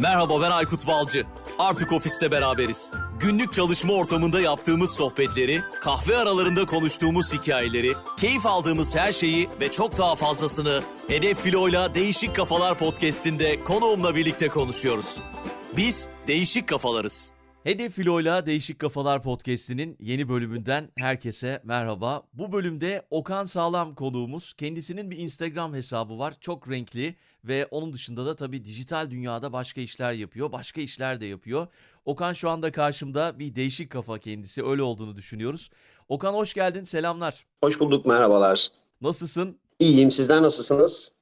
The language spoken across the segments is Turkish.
Merhaba ben Aykut Balcı. Artık ofiste beraberiz. Günlük çalışma ortamında yaptığımız sohbetleri, kahve aralarında konuştuğumuz hikayeleri, keyif aldığımız her şeyi ve çok daha fazlasını Hedef Filo'yla Değişik Kafalar podcast'inde konuğumla birlikte konuşuyoruz. Biz değişik kafalarız. Hedef Filo'yla Değişik Kafalar podcast'inin yeni bölümünden herkese merhaba. Bu bölümde Okan Sağlam konuğumuz. Kendisinin bir Instagram hesabı var. Çok renkli ve onun dışında da tabii dijital dünyada başka işler yapıyor. Başka işler de yapıyor. Okan şu anda karşımda bir değişik kafa kendisi. Öyle olduğunu düşünüyoruz. Okan hoş geldin. Selamlar. Hoş bulduk, merhabalar. Nasılsın? İyiyim, sizler nasılsınız?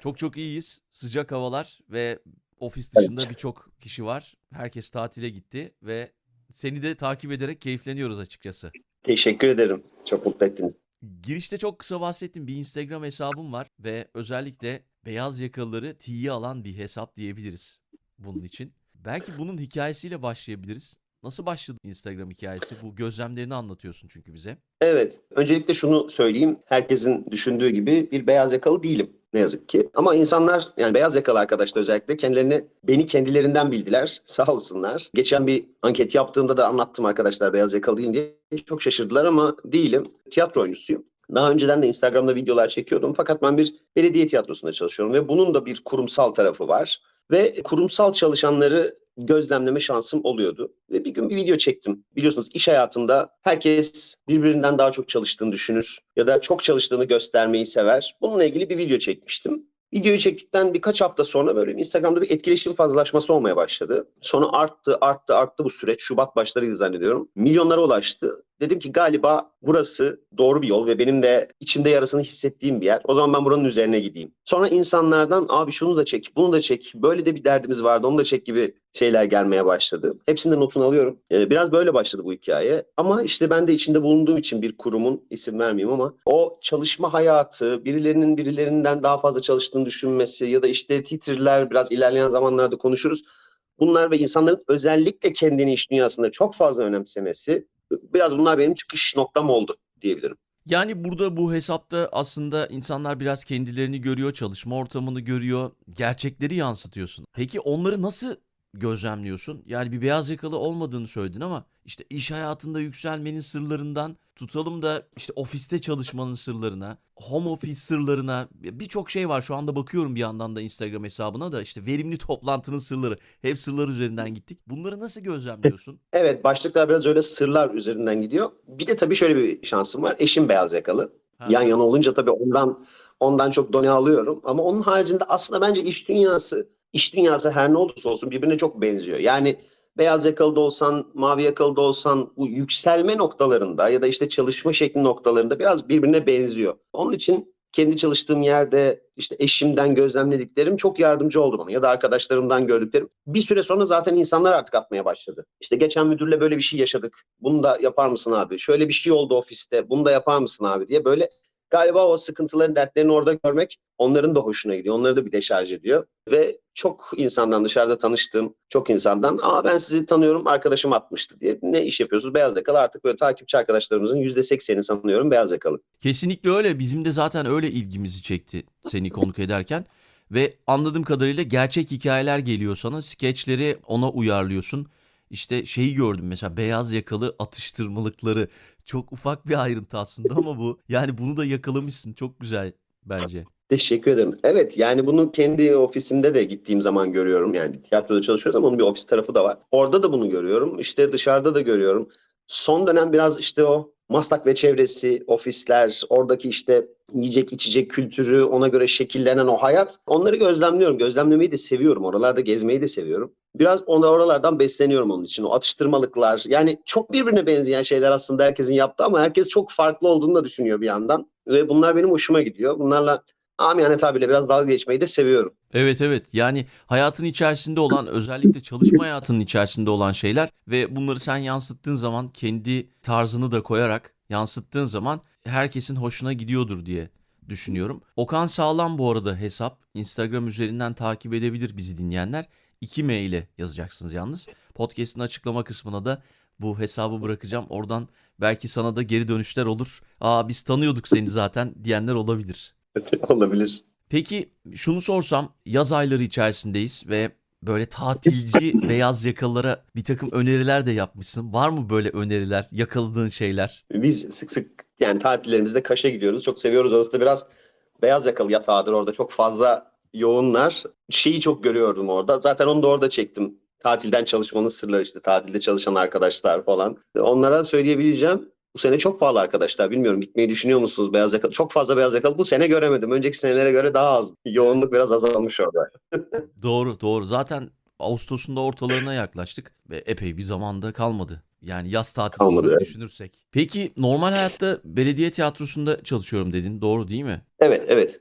Çok çok iyiyiz. Sıcak havalar ve ofis dışında birçok kişi var. Herkes tatile gitti ve seni de takip ederek keyifleniyoruz açıkçası. Teşekkür ederim. Çok mutlu ettiniz. Girişte çok kısa bahsettim. Bir Instagram hesabım var ve özellikle beyaz yakalıları tiye alan bir hesap diyebiliriz bunun için. Belki bunun hikayesiyle başlayabiliriz. Nasıl başladı Instagram hikayesi? Bu gözlemlerini anlatıyorsun çünkü bize. Evet, öncelikle şunu söyleyeyim. Herkesin düşündüğü gibi bir beyaz yakalı değilim ne yazık ki. Ama insanlar yani beyaz yakalı arkadaşlar özellikle kendilerini beni kendilerinden bildiler. Sağ olsunlar. Geçen bir anket yaptığımda da anlattım arkadaşlar beyaz yakalı değilim diye. Çok şaşırdılar ama değilim. Tiyatro oyuncusuyum. Daha önceden de Instagram'da videolar çekiyordum fakat ben bir belediye tiyatrosunda çalışıyorum ve bunun da bir kurumsal tarafı var. Ve kurumsal çalışanları gözlemleme şansım oluyordu. Ve bir gün bir video çektim. Biliyorsunuz iş hayatında herkes birbirinden daha çok çalıştığını düşünür ya da çok çalıştığını göstermeyi sever. Bununla ilgili bir video çekmiştim. Videoyu çektikten birkaç hafta sonra böyle Instagram'da bir etkileşim fazlalaşması olmaya başladı. Sonra arttı, arttı, arttı bu süreç. Şubat başlarıydı zannediyorum. Milyonlara ulaştı. Dedim ki galiba burası doğru bir yol ve benim de içimde yarasını hissettiğim bir yer. O zaman ben buranın üzerine gideyim. Sonra insanlardan abi şunu da çek, bunu da çek. Böyle de bir derdimiz vardı, onu da çek gibi şeyler gelmeye başladı. Hepsinde notunu alıyorum. Ee, biraz böyle başladı bu hikaye. Ama işte ben de içinde bulunduğum için bir kurumun isim vermeyeyim ama o çalışma hayatı, birilerinin birilerinden daha fazla çalıştığını düşünmesi ya da işte titrler biraz ilerleyen zamanlarda konuşuruz. Bunlar ve insanların özellikle kendini iş dünyasında çok fazla önemsemesi biraz bunlar benim çıkış noktam oldu diyebilirim. Yani burada bu hesapta aslında insanlar biraz kendilerini görüyor, çalışma ortamını görüyor, gerçekleri yansıtıyorsun. Peki onları nasıl gözlemliyorsun? Yani bir beyaz yakalı olmadığını söyledin ama işte iş hayatında yükselmenin sırlarından tutalım da işte ofiste çalışmanın sırlarına, home office sırlarına birçok şey var. Şu anda bakıyorum bir yandan da Instagram hesabına da işte verimli toplantının sırları. Hep sırlar üzerinden gittik. Bunları nasıl gözlemliyorsun? Evet başlıklar biraz öyle sırlar üzerinden gidiyor. Bir de tabii şöyle bir şansım var. Eşim beyaz yakalı. Ha. Yan yana olunca tabii ondan ondan çok done alıyorum. Ama onun haricinde aslında bence iş dünyası, iş dünyası her ne olursa olsun birbirine çok benziyor. Yani beyaz yakalı da olsan, mavi yakalı da olsan bu yükselme noktalarında ya da işte çalışma şekli noktalarında biraz birbirine benziyor. Onun için kendi çalıştığım yerde işte eşimden gözlemlediklerim çok yardımcı oldu bana ya da arkadaşlarımdan gördüklerim. Bir süre sonra zaten insanlar artık atmaya başladı. İşte geçen müdürle böyle bir şey yaşadık. Bunu da yapar mısın abi? Şöyle bir şey oldu ofiste. Bunu da yapar mısın abi diye böyle galiba o sıkıntıların, dertlerini orada görmek onların da hoşuna gidiyor. Onları da bir deşarj ediyor. Ve çok insandan dışarıda tanıştığım çok insandan aa ben sizi tanıyorum arkadaşım atmıştı diye ne iş yapıyorsunuz? Beyaz yakalı artık böyle takipçi arkadaşlarımızın %80'i sanıyorum beyaz yakalı. Kesinlikle öyle. Bizim de zaten öyle ilgimizi çekti seni konuk ederken. Ve anladığım kadarıyla gerçek hikayeler geliyor sana. Skeçleri ona uyarlıyorsun. İşte şeyi gördüm mesela beyaz yakalı atıştırmalıkları. Çok ufak bir ayrıntı aslında ama bu. Yani bunu da yakalamışsın. Çok güzel bence. Teşekkür ederim. Evet yani bunu kendi ofisimde de gittiğim zaman görüyorum. Yani tiyatroda çalışıyoruz ama onun bir ofis tarafı da var. Orada da bunu görüyorum. İşte dışarıda da görüyorum. Son dönem biraz işte o Maslak ve çevresi, ofisler, oradaki işte yiyecek içecek kültürü, ona göre şekillenen o hayat. Onları gözlemliyorum. Gözlemlemeyi de seviyorum. Oralarda gezmeyi de seviyorum. Biraz ona oralardan besleniyorum onun için. O atıştırmalıklar. Yani çok birbirine benzeyen şeyler aslında herkesin yaptığı ama herkes çok farklı olduğunu da düşünüyor bir yandan. Ve bunlar benim hoşuma gidiyor. Bunlarla amiyane tabirle biraz dalga geçmeyi de seviyorum. Evet evet yani hayatın içerisinde olan özellikle çalışma hayatının içerisinde olan şeyler ve bunları sen yansıttığın zaman kendi tarzını da koyarak yansıttığın zaman herkesin hoşuna gidiyordur diye düşünüyorum. Okan Sağlam bu arada hesap Instagram üzerinden takip edebilir bizi dinleyenler. 2M ile yazacaksınız yalnız. Podcast'ın açıklama kısmına da bu hesabı bırakacağım. Oradan belki sana da geri dönüşler olur. Aa biz tanıyorduk seni zaten diyenler olabilir. Olabilir. Peki şunu sorsam yaz ayları içerisindeyiz ve böyle tatilci beyaz yakalılara bir takım öneriler de yapmışsın. Var mı böyle öneriler, yakaladığın şeyler? Biz sık sık yani tatillerimizde Kaş'a gidiyoruz. Çok seviyoruz. Orası da biraz beyaz yakalı yatağıdır. Orada çok fazla yoğunlar. Şeyi çok görüyordum orada. Zaten onu da orada çektim. Tatilden çalışmanın sırları işte. Tatilde çalışan arkadaşlar falan. Onlara söyleyebileceğim. Bu sene çok pahalı arkadaşlar. Bilmiyorum gitmeyi düşünüyor musunuz beyaz yakalı? Çok fazla beyaz yakalı bu sene göremedim. Önceki senelere göre daha az. Yoğunluk biraz azalmış orada. Doğru, doğru. Zaten Ağustos'un da ortalarına yaklaştık ve epey bir zamanda kalmadı. Yani yaz tatili Kalmadı, olarak evet. düşünürsek. Peki normal hayatta belediye tiyatrosunda çalışıyorum dedin. Doğru değil mi? Evet evet.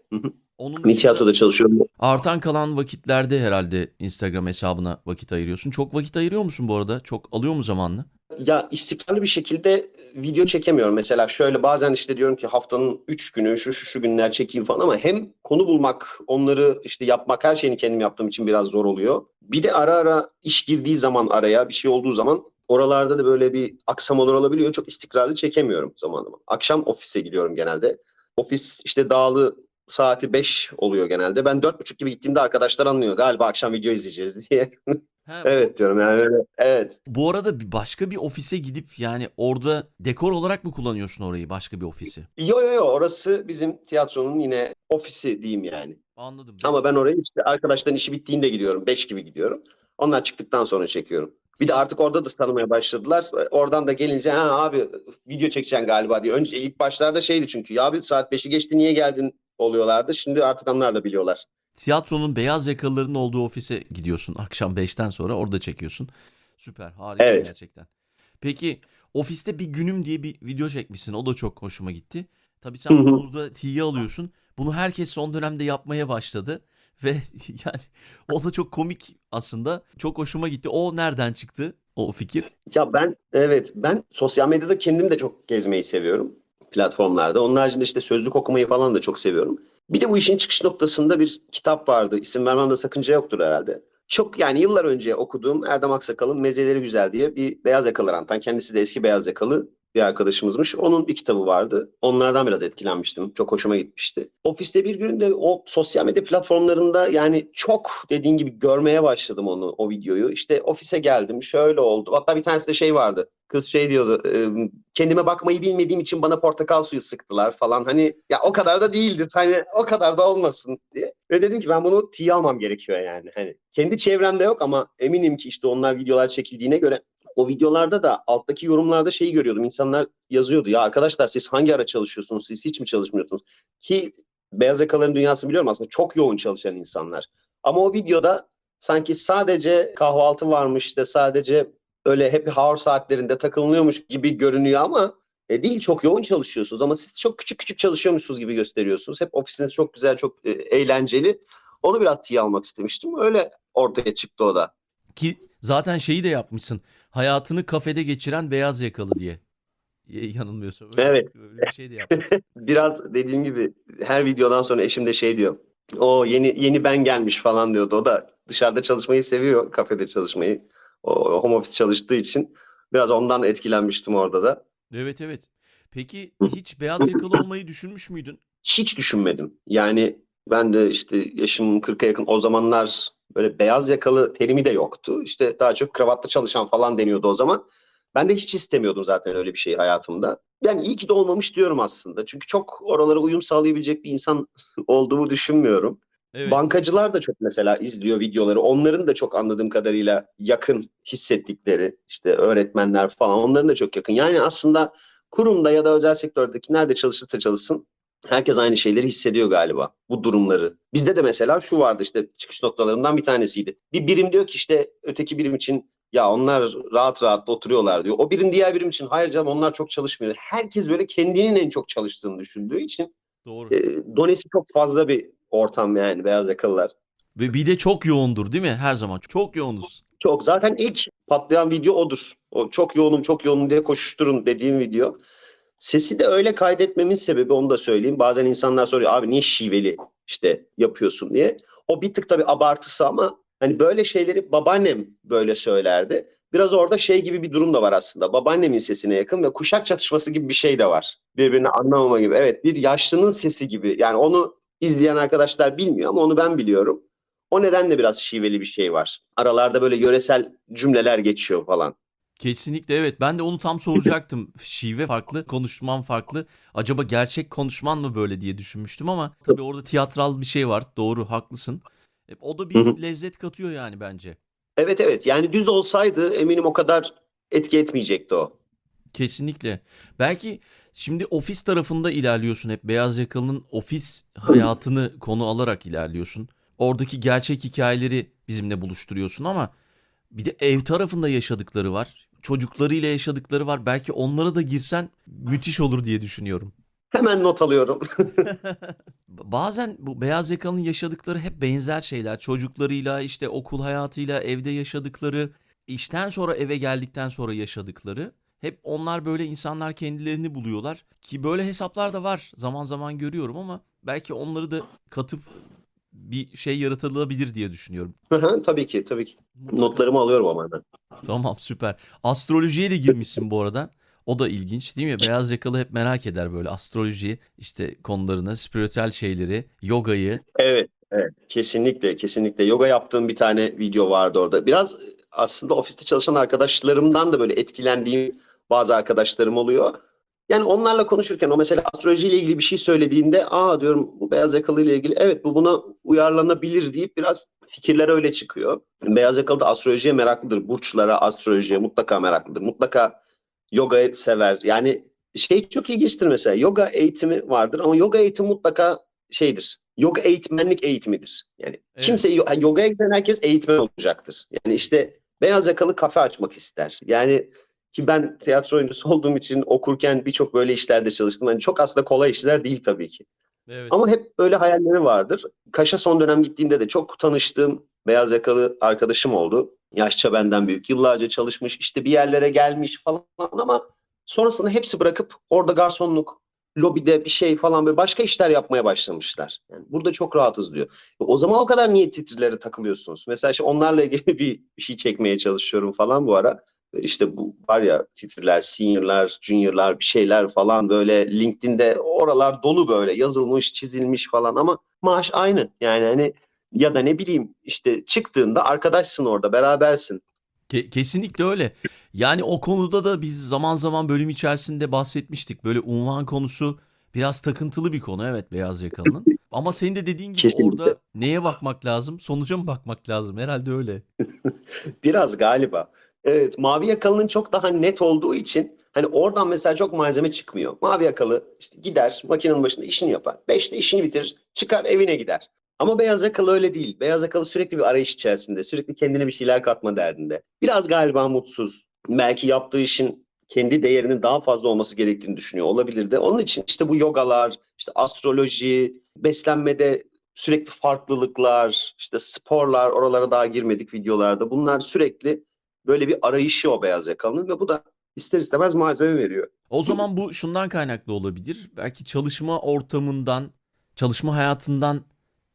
Onun tiyatroda çalışıyorum. artan kalan vakitlerde herhalde Instagram hesabına vakit ayırıyorsun. Çok vakit ayırıyor musun bu arada? Çok alıyor mu zamanını? Ya istikrarlı bir şekilde video çekemiyorum. Mesela şöyle bazen işte diyorum ki haftanın 3 günü şu şu şu günler çekeyim falan ama hem konu bulmak, onları işte yapmak her şeyini kendim yaptığım için biraz zor oluyor. Bir de ara ara iş girdiği zaman araya bir şey olduğu zaman oralarda da böyle bir aksamalar olabiliyor. Çok istikrarlı çekemiyorum zamanımı. Akşam ofise gidiyorum genelde. Ofis işte dağılı saati 5 oluyor genelde. Ben 4.30 gibi gittiğimde arkadaşlar anlıyor galiba akşam video izleyeceğiz diye. He, evet diyorum yani öyle. Evet. Bu arada başka bir ofise gidip yani orada dekor olarak mı kullanıyorsun orayı başka bir ofisi? Yo yo yo orası bizim tiyatronun yine ofisi diyeyim yani. Anladım. Ama ben oraya işte arkadaşların işi bittiğinde gidiyorum. 5 gibi gidiyorum. Onlar çıktıktan sonra çekiyorum. Bir de artık orada da tanımaya başladılar. Oradan da gelince ha abi video çekeceksin galiba diye. Önce ilk başlarda şeydi çünkü ya abi saat 5'i geçti niye geldin oluyorlardı. Şimdi artık onlar da biliyorlar. Tiyatronun beyaz yakalıların olduğu ofise gidiyorsun akşam 5'ten sonra orada çekiyorsun. Süper harika Evet. gerçekten. Peki ofiste bir günüm diye bir video çekmişsin o da çok hoşuma gitti. Tabii sen Hı hı. burada T'yi alıyorsun. Bunu herkes son dönemde yapmaya başladı. Ve yani o da çok komik aslında. Çok hoşuma gitti. O nereden çıktı o fikir? Ya ben evet ben sosyal medyada kendim de çok gezmeyi seviyorum platformlarda. Onun haricinde işte sözlük okumayı falan da çok seviyorum. Bir de bu işin çıkış noktasında bir kitap vardı. İsim vermemde sakınca yoktur herhalde. Çok yani yıllar önce okuduğum Erdem Aksakal'ın Mezeleri Güzel diye bir beyaz yakalı rantan. Kendisi de eski beyaz yakalı bir arkadaşımızmış. Onun bir kitabı vardı. Onlardan biraz etkilenmiştim. Çok hoşuma gitmişti. Ofiste bir gün de o sosyal medya platformlarında yani çok dediğin gibi görmeye başladım onu o videoyu. İşte ofise geldim şöyle oldu. Hatta bir tanesi de şey vardı. Kız şey diyordu. kendime bakmayı bilmediğim için bana portakal suyu sıktılar falan. Hani ya o kadar da değildi. Hani o kadar da olmasın diye. Ve dedim ki ben bunu tiye almam gerekiyor yani. Hani kendi çevremde yok ama eminim ki işte onlar videolar çekildiğine göre o videolarda da alttaki yorumlarda şeyi görüyordum. İnsanlar yazıyordu. Ya arkadaşlar siz hangi ara çalışıyorsunuz? Siz hiç mi çalışmıyorsunuz? Ki beyaz yakaların dünyasını biliyorum aslında çok yoğun çalışan insanlar. Ama o videoda sanki sadece kahvaltı varmış da sadece öyle happy hour saatlerinde takılınıyormuş gibi görünüyor ama e, değil çok yoğun çalışıyorsunuz ama siz çok küçük küçük çalışıyormuşsunuz gibi gösteriyorsunuz. Hep ofisiniz çok güzel, çok e, eğlenceli. Onu biraz tiye almak istemiştim. Öyle ortaya çıktı o da. Ki zaten şeyi de yapmışsın. Hayatını kafede geçiren beyaz yakalı diye. Yanılmıyorsam. Öyle, Evet. öyle bir şey de yapmışsın. Biraz dediğim gibi her videodan sonra eşim de şey diyor. O yeni yeni ben gelmiş falan diyordu. O da dışarıda çalışmayı seviyor, kafede çalışmayı. O home office çalıştığı için biraz ondan etkilenmiştim orada da. Evet evet. Peki hiç beyaz yakalı olmayı düşünmüş müydün? Hiç düşünmedim. Yani ben de işte yaşım 40'a yakın o zamanlar böyle beyaz yakalı terimi de yoktu. İşte daha çok kravatlı çalışan falan deniyordu o zaman. Ben de hiç istemiyordum zaten öyle bir şey hayatımda. Yani iyi ki de olmamış diyorum aslında. Çünkü çok oralara uyum sağlayabilecek bir insan olduğumu düşünmüyorum. Evet. Bankacılar da çok mesela izliyor videoları. Onların da çok anladığım kadarıyla yakın hissettikleri işte öğretmenler falan onların da çok yakın. Yani aslında kurumda ya da özel sektördeki nerede çalışırsa çalışsın herkes aynı şeyleri hissediyor galiba bu durumları. Bizde de mesela şu vardı işte çıkış noktalarından bir tanesiydi. Bir birim diyor ki işte öteki birim için ya onlar rahat rahat oturuyorlar diyor. O birim diğer birim için hayır canım onlar çok çalışmıyor. Herkes böyle kendinin en çok çalıştığını düşündüğü için Doğru. e, donesi çok fazla bir ortam yani beyaz yakalılar. Ve bir de çok yoğundur değil mi? Her zaman çok yoğunuz. Çok. Zaten ilk patlayan video odur. O çok yoğunum çok yoğunum diye koşuşturun dediğim video. Sesi de öyle kaydetmemin sebebi onu da söyleyeyim. Bazen insanlar soruyor abi niye şiveli işte yapıyorsun diye. O bir tık tabii abartısı ama hani böyle şeyleri babaannem böyle söylerdi. Biraz orada şey gibi bir durum da var aslında. Babaannemin sesine yakın ve kuşak çatışması gibi bir şey de var. Birbirini anlamama gibi. Evet bir yaşlının sesi gibi. Yani onu izleyen arkadaşlar bilmiyor ama onu ben biliyorum. O nedenle biraz şiveli bir şey var. Aralarda böyle yöresel cümleler geçiyor falan. Kesinlikle evet. Ben de onu tam soracaktım. Şive farklı, konuşman farklı. Acaba gerçek konuşman mı böyle diye düşünmüştüm ama tabii orada tiyatral bir şey var. Doğru, haklısın. E, O da bir lezzet katıyor yani bence. Evet evet yani düz olsaydı eminim o kadar etki etmeyecekti o. Kesinlikle. Belki şimdi ofis tarafında ilerliyorsun hep. Beyaz yakalının ofis hayatını konu alarak ilerliyorsun. Oradaki gerçek hikayeleri bizimle buluşturuyorsun ama bir de ev tarafında yaşadıkları var. Çocuklarıyla yaşadıkları var. Belki onlara da girsen müthiş olur diye düşünüyorum. Hemen not alıyorum. Bazen bu beyaz yakalının yaşadıkları hep benzer şeyler. Çocuklarıyla, işte okul hayatıyla, evde yaşadıkları, işten sonra eve geldikten sonra yaşadıkları. Hep onlar böyle insanlar kendilerini buluyorlar. Ki böyle hesaplar da var. Zaman zaman görüyorum ama belki onları da katıp bir şey yaratılabilir diye düşünüyorum. Hı hı, tabii ki tabii ki. Mutlaka. Notlarımı alıyorum ama hemen. Tamam süper. Astrolojiye de girmişsin bu arada. O da ilginç değil mi? Beyaz yakalı hep merak eder böyle astroloji işte konularını, spiritüel şeyleri, yogayı. Evet, evet. Kesinlikle, kesinlikle. Yoga yaptığım bir tane video vardı orada. Biraz e, aslında ofiste çalışan arkadaşlarımdan da böyle etkilendiğim bazı arkadaşlarım oluyor. Yani onlarla konuşurken o mesela astrolojiyle ilgili bir şey söylediğinde aa diyorum bu beyaz yakalı ile ilgili evet bu buna uyarlanabilir deyip biraz fikirler öyle çıkıyor. Beyaz yakalı da astrolojiye meraklıdır. Burçlara, astrolojiye mutlaka meraklıdır. Mutlaka yoga sever. Yani şey çok ilginçtir mesela. Yoga eğitimi vardır ama yoga eğitimi mutlaka şeydir. Yoga eğitmenlik eğitimidir. Yani Evet. kimse yo- yogaya giden herkes eğitmen olacaktır. Yani işte beyaz yakalı kafe açmak ister. Yani ki ben tiyatro oyuncusu olduğum için okurken birçok böyle işlerde çalıştım. Hani çok aslında kolay işler değil tabii ki. Evet. Ama hep böyle hayalleri vardır. Kaş'a son dönem gittiğimde de çok tanıştığım beyaz yakalı arkadaşım oldu. Yaşça benden büyük. Yıllarca çalışmış, işte bir yerlere gelmiş falan ama sonrasında hepsi bırakıp orada garsonluk, lobide bir şey falan böyle başka işler yapmaya başlamışlar. Yani burada çok rahatız diyor. O zaman o kadar niye titrilere takılıyorsunuz? Mesela işte onlarla ilgili bir şey çekmeye çalışıyorum falan bu ara. İşte bu var ya titriler, seniorlar, juniorlar bir şeyler falan böyle LinkedIn'de oralar dolu böyle yazılmış, çizilmiş falan ama maaş aynı. Yani hani ya da ne bileyim işte çıktığında arkadaşsın orada berabersin. Ke- kesinlikle öyle. Yani o konuda da biz zaman zaman bölüm içerisinde bahsetmiştik. Böyle unvan konusu biraz takıntılı bir konu evet beyaz yakalının. Ama senin de dediğin gibi Kesinlikle. orada neye bakmak lazım? Sonuca mı bakmak lazım? Herhalde öyle. Biraz galiba. Evet, mavi yakalının çok daha net olduğu için hani oradan mesela çok malzeme çıkmıyor. Mavi yakalı işte gider makinenin başında işini yapar. Beşte işini bitirir, çıkar evine gider. Ama beyaz yakalı öyle değil. Beyaz yakalı sürekli bir arayış içerisinde, sürekli kendine bir şeyler katma derdinde. Biraz galiba mutsuz. Belki yaptığı işin kendi değerinin daha fazla olması gerektiğini düşünüyor olabilir de. Onun için işte bu yogalar, işte astroloji, beslenmede sürekli farklılıklar, işte sporlar, oralara daha girmedik videolarda. Bunlar sürekli böyle bir arayışı o beyaz yakalının ve bu da ister istemez malzeme veriyor. O zaman bu şundan kaynaklı olabilir. Belki çalışma ortamından, çalışma hayatından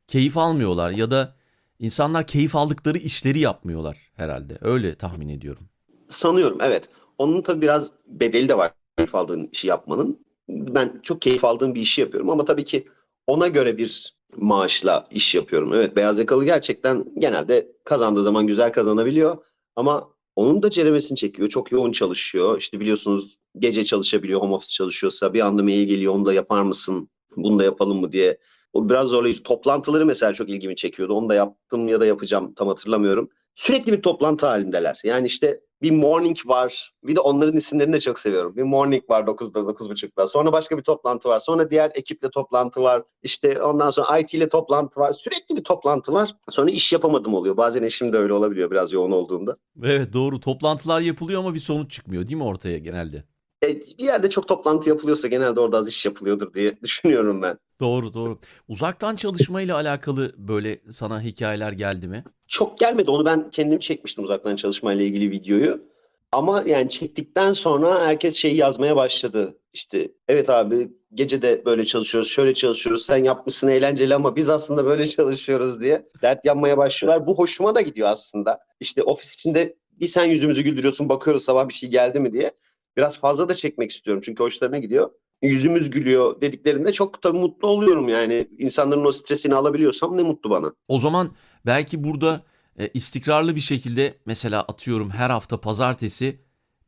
keyif almıyorlar ya da insanlar keyif aldıkları işleri yapmıyorlar herhalde. Öyle tahmin ediyorum. Sanıyorum evet. Onun tabii biraz bedeli de var keyif aldığın işi yapmanın. Ben çok keyif aldığım bir işi yapıyorum ama tabii ki ona göre bir maaşla iş yapıyorum. Evet beyaz yakalı gerçekten genelde kazandığı zaman güzel kazanabiliyor ama onun da ceremesini çekiyor. Çok yoğun çalışıyor. İşte biliyorsunuz gece çalışabiliyor, home office çalışıyorsa bir anda mail geliyor onu da yapar mısın, bunu da yapalım mı diye. O biraz zorlayıcı. Toplantıları mesela çok ilgimi çekiyordu. Onu da yaptım ya da yapacağım tam hatırlamıyorum. Sürekli bir toplantı halindeler. Yani işte bir morning var. Bir de onların isimlerini de çok seviyorum. Bir morning var 9'da 9.30'da. Sonra başka bir toplantı var. Sonra diğer ekiple toplantı var. İşte ondan sonra IT ile toplantı var. Sürekli bir toplantı var. Sonra iş yapamadım oluyor. Bazen eşim de öyle olabiliyor biraz yoğun olduğunda. Evet doğru. Toplantılar yapılıyor ama bir sonuç çıkmıyor değil mi ortaya genelde? E, bir yerde çok toplantı yapılıyorsa genelde orada az iş yapılıyordur diye düşünüyorum ben. Doğru doğru. Uzaktan çalışma ile alakalı böyle sana hikayeler geldi mi? Çok gelmedi. Onu ben kendim çekmiştim uzaktan çalışmayla ilgili videoyu. Ama yani çektikten sonra herkes şeyi yazmaya başladı. İşte evet abi gece de böyle çalışıyoruz, şöyle çalışıyoruz. Sen yapmışsın eğlenceli ama biz aslında böyle çalışıyoruz diye dert yanmaya başlıyorlar. Bu hoşuma da gidiyor aslında. İşte ofis içinde bir sen yüzümüzü güldürüyorsun, bakıyoruz sabah bir şey geldi mi diye. Biraz fazla da çekmek istiyorum çünkü hoşlarına gidiyor. Yüzümüz gülüyor dediklerinde çok tabii mutlu oluyorum yani. İnsanların o stresini alabiliyorsam ne mutlu bana. O zaman belki burada e, istikrarlı bir şekilde mesela atıyorum her hafta pazartesi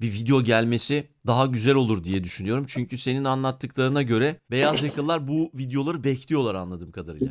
bir video gelmesi daha güzel olur diye düşünüyorum. Çünkü senin anlattıklarına göre beyaz yakalılar bu videoları bekliyorlar anladığım kadarıyla.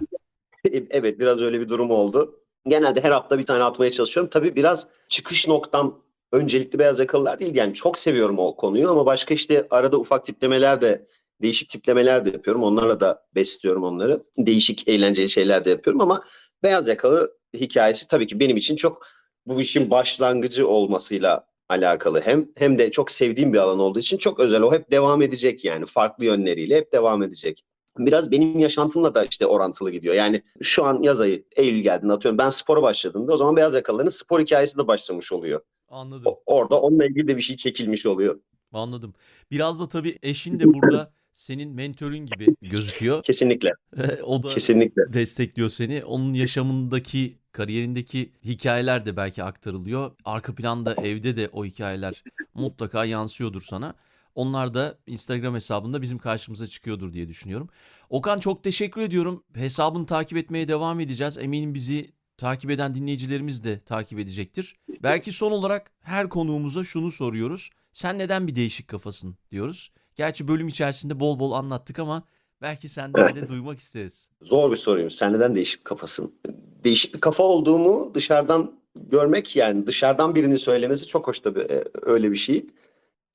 Evet biraz öyle bir durum oldu. Genelde her hafta bir tane atmaya çalışıyorum. Tabii biraz çıkış noktam öncelikli beyaz yakalılar değil. Yani çok seviyorum o konuyu ama başka işte arada ufak tiplemeler de değişik tiplemeler de yapıyorum. Onlarla da besliyorum onları. Değişik eğlenceli şeyler de yapıyorum ama beyaz yakalı hikayesi tabii ki benim için çok bu işin başlangıcı olmasıyla alakalı. Hem hem de çok sevdiğim bir alan olduğu için çok özel. O hep devam edecek yani farklı yönleriyle hep devam edecek biraz benim yaşantımla da işte orantılı gidiyor. Yani şu an yaz ayı, Eylül geldiğinde atıyorum ben spora başladığımda o zaman beyaz yakalıların spor hikayesi de başlamış oluyor. Anladım. O- orada onunla ilgili de bir şey çekilmiş oluyor. Anladım. Biraz da tabii eşin de burada senin mentörün gibi gözüküyor. Kesinlikle, o da kesinlikle. destekliyor seni. Onun yaşamındaki, kariyerindeki hikayeler de belki aktarılıyor. Arka planda evde de o hikayeler mutlaka yansıyordur sana. Onlar da Instagram hesabında bizim karşımıza çıkıyordur diye düşünüyorum. Okan çok teşekkür ediyorum. Hesabını takip etmeye devam edeceğiz. Eminim bizi takip eden dinleyicilerimiz de takip edecektir. Belki son olarak her konuğumuza şunu soruyoruz. Sen neden bir değişik kafasın diyoruz. Gerçi bölüm içerisinde bol bol anlattık ama belki senden de duymak isteriz. Zor bir soruymuş. Sen neden değişik kafasın? Değişik bir kafa olduğumu dışarıdan görmek yani dışarıdan birinin söylemesi çok hoş tabii e, öyle bir şey.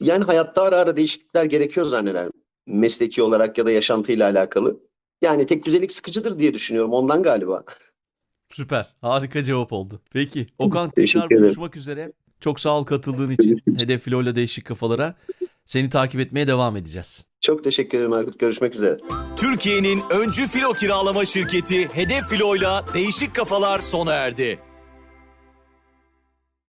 Yani hayatta ara ara değişiklikler gerekiyor zannederim. Mesleki olarak ya da yaşantıyla alakalı. Yani tek düzelik sıkıcıdır diye düşünüyorum ondan galiba. Süper. Harika cevap oldu. Peki Okan tekrar buluşmak üzere. Çok sağ ol katıldığın için. Hedef Filo'yla Değişik Kafalara. Seni takip etmeye devam edeceğiz. Çok teşekkür ederim Aykut. Görüşmek üzere. Türkiye'nin öncü filo kiralama şirketi Hedef Filo'yla Değişik Kafalar sona erdi.